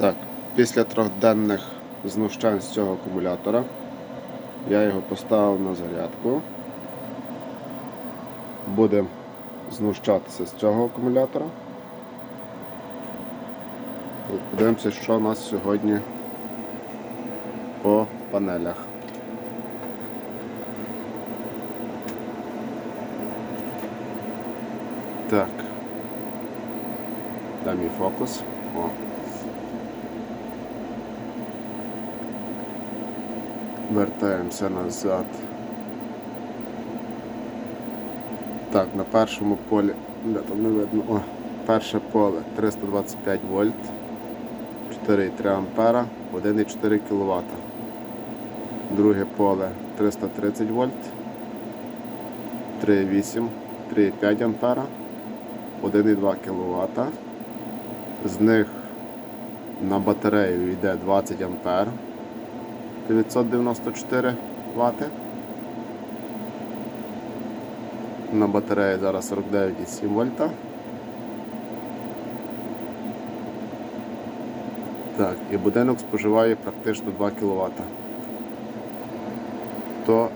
Так, після трьохденних знущань з цього акумулятора я його поставив на зарядку. Будемо знущатися з цього акумулятора. От Подивимося, що у нас сьогодні по панелях. Так. Дай мій фокус. О. Вертаємося назад. Так, на першому полі, де там не видно, о, перше поле. 325 вольт, 4,3 ампера, 1,4 кВт. Друге поле. 330 вольт, 3,8, 3,5 ампера, 1,2 кВт. З них на батарею йде 20 ампер 994 Вт. На батареї зараз 49,7 вольта. Так, і будинок споживає практично 2 кВт. То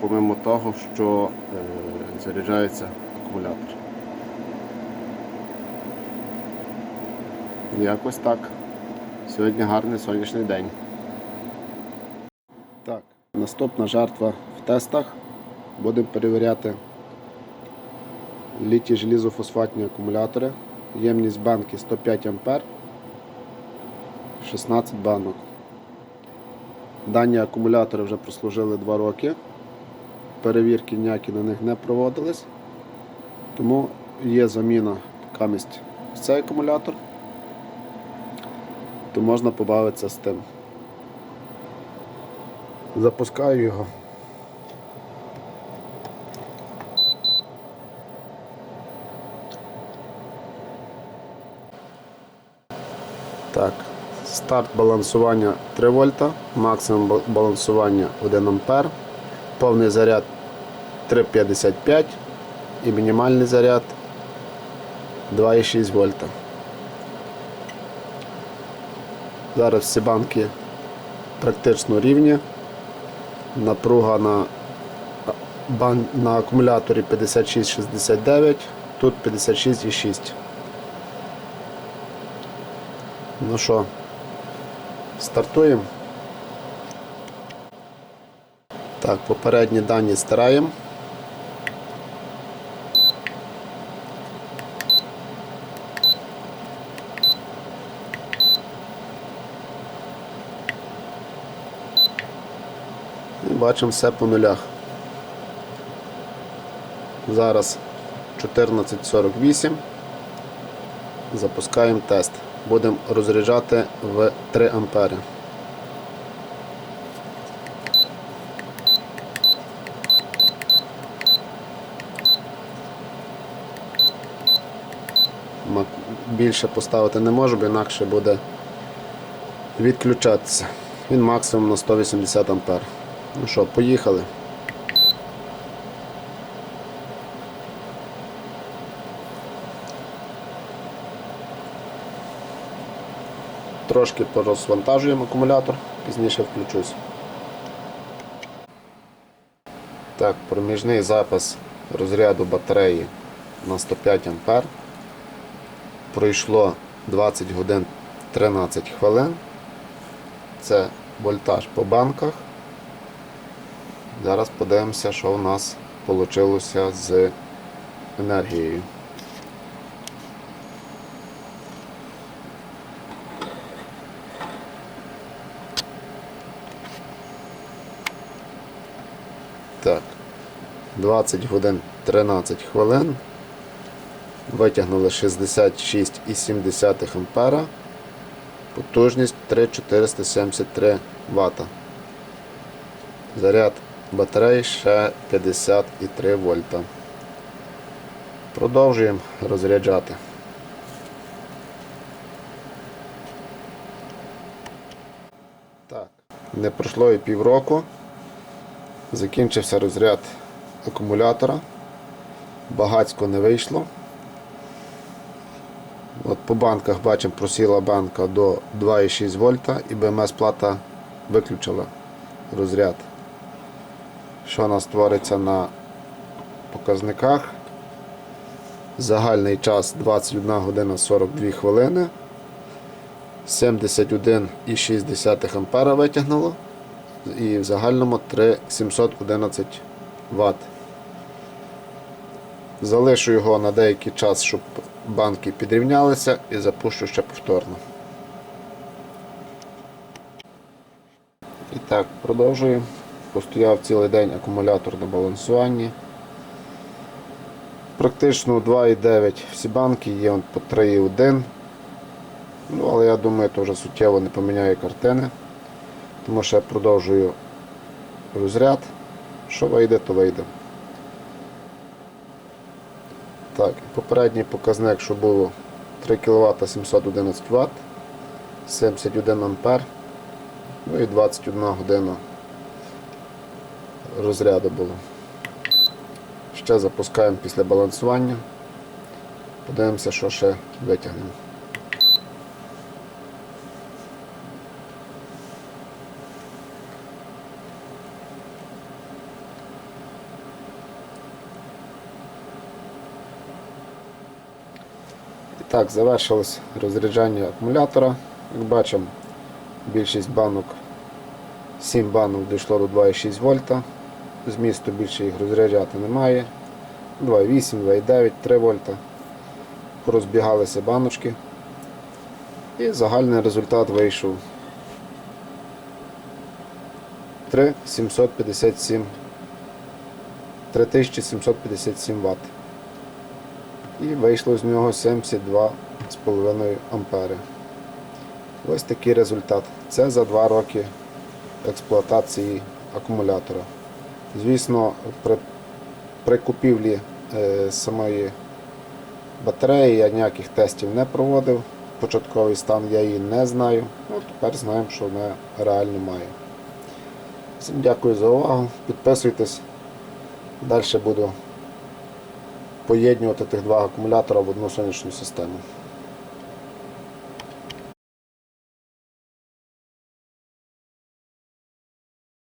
помимо того, що е, заряджається акумулятор. Якось так. Сьогодні гарний сонячний день. Так, наступна жертва в тестах. Будемо перевіряти літі желізофосфатні акумулятори. Ємність банки 105 А, 16 банок. Дані акумулятори вже прослужили 2 роки. Перевірки ніякі на них не проводились. Тому є заміна камість в цей акумулятор, то можна побавитися з тим. Запускаю його. Так, старт балансування 3 вольта, максимум балансування 1 ампер, повний заряд 3,55 і мінімальний заряд 2,6 вольта. Зараз всі банки практично рівні. Напруга на, на акумуляторі 56,69, тут 56,6. Ну що, стартуємо. Так, попередні дані стираємо. Бачимо все по нулях. Зараз 14.48. Запускаємо тест. Будемо розряджати в 3 ампери. Більше поставити не можу, бо інакше буде відключатися. Він максимум на 180 ампер. Ну що, поїхали. Трошки порозвантажуємо акумулятор, пізніше включусь. Так, проміжний запис розряду батареї на 105 А. Пройшло 20 годин 13 хвилин. Це вольтаж по банках. Зараз подивимося, що у нас вийшло з енергією. Так, 20 годин 13 хвилин. Витягнули 66,7 ампера. Потужність 3473 Вт. Заряд батареї ще 53 вольта. Продовжуємо розряджати. Так, не пройшло і півроку. Закінчився розряд акумулятора. Багацько не вийшло. От По банках бачимо, просіла банка до 2,6 вольта і БМС плата виключила розряд. Що у нас твориться на показниках? Загальний час 21 година 42 хвилини. 71,6 ампера витягнуло. І в загальному 3,711 Вт. Залишу його на деякий час, щоб банки підрівнялися і запущу ще повторно. І так, продовжую. Постояв цілий день акумулятор на балансуванні. Практично 2,9 всі банки, є по 3,1. Ну, але я думаю, це вже суттєво не поміняє картини. Тому що я продовжую розряд. Що вийде, то вийде. Так, попередній показник, що було 3 кВт 711 Вт, 71 ампер, ну і 21 година розряду було. Ще запускаємо після балансування. Подивимося, що ще витягнемо. Так, завершилось розряджання акумулятора. Як бачимо, більшість банок, 7 банок дійшло до 2,6 вольта. Змісту більше їх розряджати немає. 2,8, 2,9, 3 вольта. Порозбігалися баночки. І загальний результат вийшов 3757 3757 Вт. І вийшло з нього 72,5 ампери. Ось такий результат. Це за 2 роки експлуатації акумулятора. Звісно, при, при купівлі е, самої батареї я ніяких тестів не проводив. Початковий стан я її не знаю. Ну, тепер знаємо, що вона реально має. Всім дякую за увагу. Підписуйтесь. Далі буду поєднувати тих два акумулятора в одну сонячну систему.